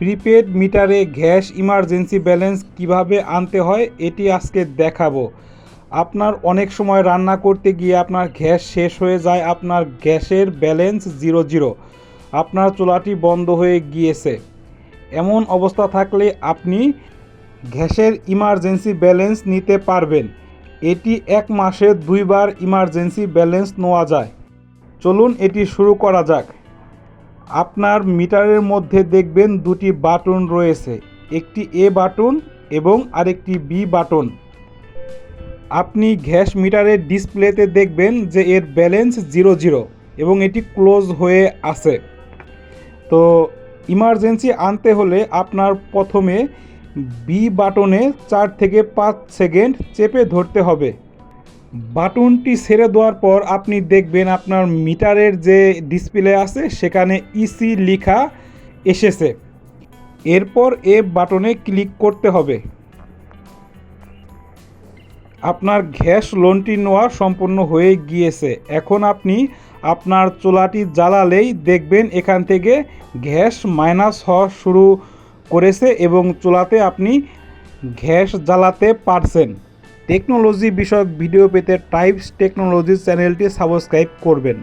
Prepaid মিটারে gas emergency balance কীভাবে আনতে হয়, এটি আজকে দেখাবো। আপনার অনেক সময় রান্না করতে গিয়ে আপনার গ্যাস শেষ হয়ে যায়, আপনার গ্যাসের ব্যালেন্স জিরো জিরো। আপনার চুলাটি বন্ধ হয়ে গিয়েছে। এমন অবস্থা থাকলে আপনি গ্যাসের ইমার্জেন্সি ব্যালেন্স নিতে পারবেন। এটি এক মাসে দুইবার ইমার্জেন্সি ব্যালেন্স নেওয়া যায়। চলুন এটি শুরু করা যাক। আপনার মিটারের মধ্যে দেখবেন দুটি বাটন রয়েছে, একটি এ বাটন এবং আরেকটি বি বাটন। আপনি গ্যাস মিটারের ডিসপ্লেতে দেখবেন যে এর ব্যালেন্স জিরো জিরো এবং এটি ক্লোজ হয়ে আছে। তো ইমার্জেন্সি আনতে হলে আপনার প্রথমে বি বাটনে চার থেকে পাঁচ সেকেন্ড চেপে ধরতে হবে। বাটনটি ছেড়ে দেওয়ার পর আপনি দেখবেন আপনার মিটারের যে ডিসপ্লে আছে, সেখানে ইসি লেখা এসেছে। এরপর এ বাটনে ক্লিক করতে হবে। আপনার গ্যাস লোনটি নেওয়া সম্পূর্ণ হয়ে গিয়েছে। এখন আপনি আপনার চোলাটি জ্বালালেই দেখবেন এখান থেকে গ্যাস মাইনাস হওয়া শুরু করেছে এবং চোলাতে আপনি গ্যাস জ্বালাতে পারছেন। টেকনোলজি বিষয়ক ভিডিও পেতে টাইপস টেকনোলজি চ্যানেলটি সাবস্ক্রাইব করবেন।